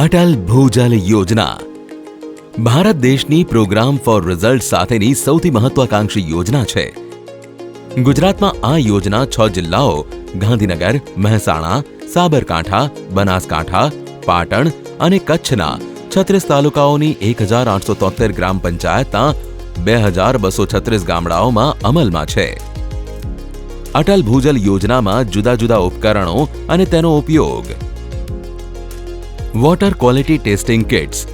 અટલ ભૂજલ યોજના. ભારત દેશની programme four result સાથેની સૌથી મહત્વાકાંક્ષી યોજના છે. ગુજરાતમાં આ યોજના છ જિલ્લાઓ, ગાંધીનગર, મહેસાણા, સાબરકાંઠા, બનાસકાંઠા, પાટણ અને કચ્છના છત્રીસ તાલુકાઓની એક હજાર આઠસો તોતેર ગ્રામ પંચાયતના બે હજાર બસો છત્રીસ ગામડાઓમાં અમલમાં છે. અટલ ભૂજલ યોજનામાં જુદા જુદા ઉપકરણો અને તેનો ઉપયોગ વોટર ક્વોલિટી ટેસ્ટિંગ કિટ્સ.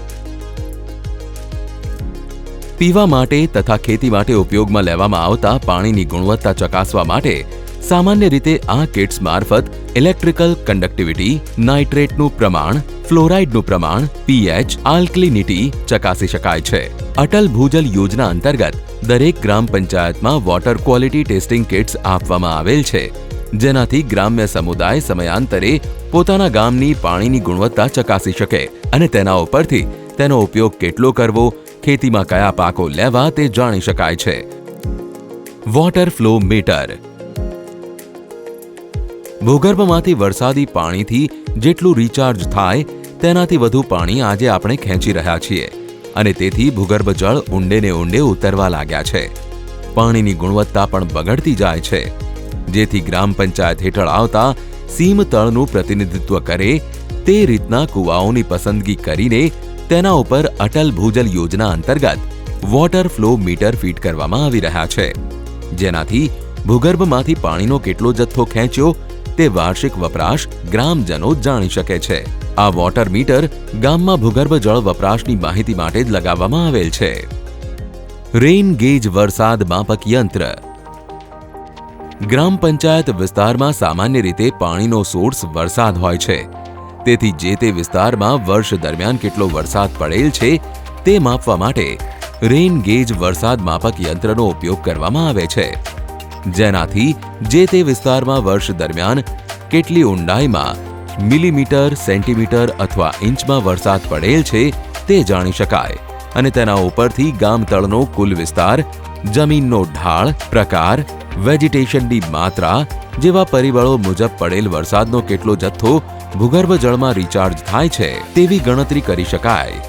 પીવા માટે તથા ખેતી માટે ઉપયોગમાં લેવામાં આવતા પાણીની ગુણવત્તા ચકાસવા માટે સામાન્ય રીતે આ કિટ્સ મારફત ઇલેક્ટ્રિકલ કંડક્ટિવિટી, નાઇટ્રેટનું પ્રમાણ, ફ્લોરાઇડનું પ્રમાણ, પીએચ, આલ્કલિનિટી ચકાસી શકાય છે. અટલ ભૂજલ યોજના અંતર્ગત દરેક ગ્રામ પંચાયતમાં વોટર ક્વોલિટી ટેસ્ટિંગ કિટ્સ આપવામાં આવેલ છે. જેનાથી ગ્રામ્ય સમુદાય સમયાંતરે પોતાના ગામની પાણીની ગુણવત્તા ચકાસી શકે અને તેના ઉપરથી તેનો ઉપયોગ કેટલો કરવો, ખેતીમાં કયા પાકો લેવા તે જાણી શકાય છે. વોટર ફ્લો મીટર ભૂગર્ભમાંથી વરસાદી પાણીથી જેટલું રિચાર્જ થાય, તેનાથી વધુ પાણી આજે આપણે ખેંચી રહ્યા છીએ અને તેથી ભૂગર્ભ જળ ઊંડે ને ઊંડે ઉતરવા લાગ્યા છે. પાણીની ગુણવત્તા પણ બગડતી જાય છે. જેથી ગ્રામ પંચાયત હેઠળ આવતા સીમ તળનું પ્રતિનિધિત્વ કરે તે રીતના કુવાઓની પસંદગી કરીને તેના ઉપર અટલ ભૂજલ યોજના અંતર્ગત વોટર ફ્લો મીટર ફીટ કરવામાં આવી રહ્યા છે. જેનાથી ભૂગર્ભમાંથી પાણીનો કેટલો જથ્થો ખેંચ્યો તે વાર્ષિક વપરાશ ગ્રામજનો જાણી શકે છે. આ વોટર મીટર ગામમાં ભૂગર્ભ જળ વપરાશની માહિતી માટે જ લગાવવામાં આવેલ છે. રેઇન ગેજ વરસાદ માપક યંત્ર ગ્રામ પંચાયત વિસ્તારમાં સામાન્ય રીતે પાણીનો સોર્સ વરસાદ હોય છે. તેથી જે તે વિસ્તારમાં વર્ષ દરમિયાન કેટલો વરસાદ પડેલ છે, તે માપવા માટે રેઇન ગેજ વરસાદ માપક યંત્રનો ઉપયોગ કરવામાં આવે છે. જેનાથી જે તે વિસ્તારમાં વર્ષ દરમિયાન કેટલી ઊંડાઈમાં મિલીમીટર, સેન્ટીમીટર અથવા ઇંચમાં વરસાદ પડેલ છે, તે જાણી શકાય. અને તેના ઉપરથી ગામતળનો કુલ વિસ્તાર, જમીનનો ઢાળ, પ્રકાર વેજીટેશનની માત્રા જેવા પરિબળો મુજબ પડેલ વરસાદનો કેટલો જથ્થો ભૂગર્ભ જળમાં રિચાર્જ થાય છે તેવી ગણતરી કરી શકાય.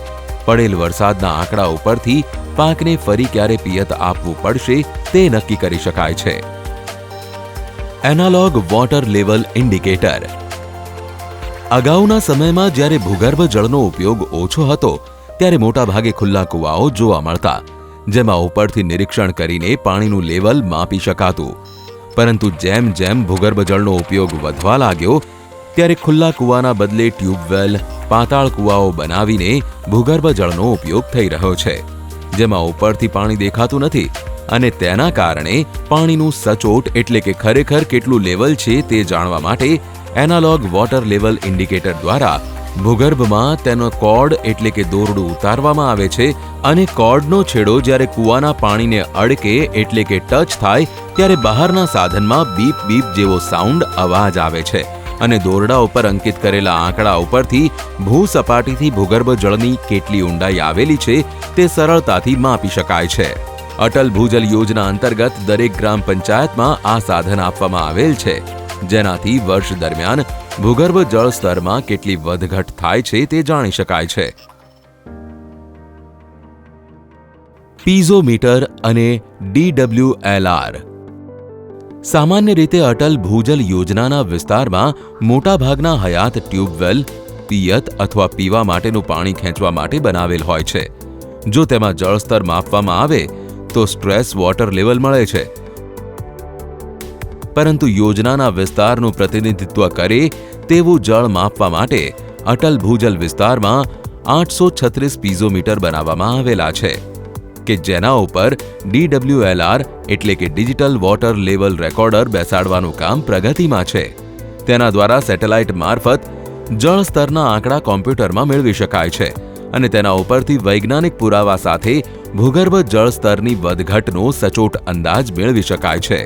પડેલ વરસાદના આંકડા ઉપરથી પાકને ફરી ક્યારે પિયત આપવું પડશે તે નક્કી કરી શકાય છે. એનાલોગ વોટર લેવલ ઇન્ડિકેટર અગાઉના સમયમાં જ્યારે ભૂગર્ભ જળનો ઉપયોગ ઓછો હતો, ત્યારે મોટાભાગે ખુલ્લા કુવાઓ જોવા મળતા જેમાં ઉપરથી નિરીક્ષણ કરીને પાણીનું લેવલ માપી શકાતું. પરંતુ જેમ જેમ ભૂગર્ભ જળનો ઉપયોગ વધવા લાગ્યો, ત્યારે ખુલ્લા કૂવાના બદલે ટ્યુબવેલ, પાતાળ કૂવાઓ બનાવીને ભૂગર્ભ જળનો ઉપયોગ થઈ રહ્યો છે, જેમાં ઉપરથી પાણી દેખાતું નથી અને તેના કારણે પાણીનું સચોટ એટલે કે ખરેખર કેટલું લેવલ છે તે જાણવા માટે એનાલોગ વોટર લેવલ ઇન્ડિકેટર દ્વારા ભૂગર્ભમાં તેનો કોડ એટલે કે દોરડું ઉતારવામાં આવે છે અને કોર્ડનો છેડો જ્યારે કૂવાના પાણીને અડકે એટલે કે ટચ થાય ત્યારે બહારના સાધનમાં બીપ બીપ જેવો સાઉન્ડ અવાજ આવે છે. અને દોરડા ઉપર અંકિત કરેલા આંકડા ઉપરથી ભૂસપાટીથી ભૂગર્ભ જળની કેટલી ઊંડાઈ આવેલી છે તે સરળતાથી માપી શકાય છે. અટલ ભૂજલ યોજના અંતર્ગત દરેક ગ્રામ પંચાયતમાં આ સાધન આપવામાં આવેલ છે. જેનાથી વર્ષ દરમિયાન ભૂગર્ભ જળ સ્તરમાં કેટલી વધઘટ થાય છે તે જાણી શકાય છે. પીઝોમીટર અને ડીડબ્લ્યુએલઆર સામાન્ય રીતે અટલ ભૂજલ યોજનાના વિસ્તારમાં મોટાભાગના હયાત ટ્યુબવેલ, પિયત અથવા પીવા માટેનું પાણી ખેંચવા માટે બનાવેલ હોય છે. જો તેમાં જળસ્તર માપવામાં આવે, તો સ્ટ્રેસ વોટર લેવલ મળે છે. પરંતુ યોજનાના વિસ્તારનું પ્રતિનિધિત્વ કરે તેવું જળ માપવા માટે અટલ ભૂજલ વિસ્તારમાં આઠસો છત્રીસ પીઝોમીટર બનાવવામાં આવેલા છે, કે જેના ઉપર ડીડબ્લ્યુએલઆર એટલે કે ડિજિટલ વોટર લેવલ રેકોર્ડર બેસાડવાનું કામ પ્રગતિમાં છે. તેના દ્વારા સેટેલાઇટ મારફત જળ સ્તરના આંકડા કોમ્પ્યુટરમાં મેળવી શકાય છે અને તેના ઉપરથી વૈજ્ઞાનિક પુરાવા સાથે ભૂગર્ભ જળ સ્તરની વધઘટનો સચોટ અંદાજ મેળવી શકાય છે.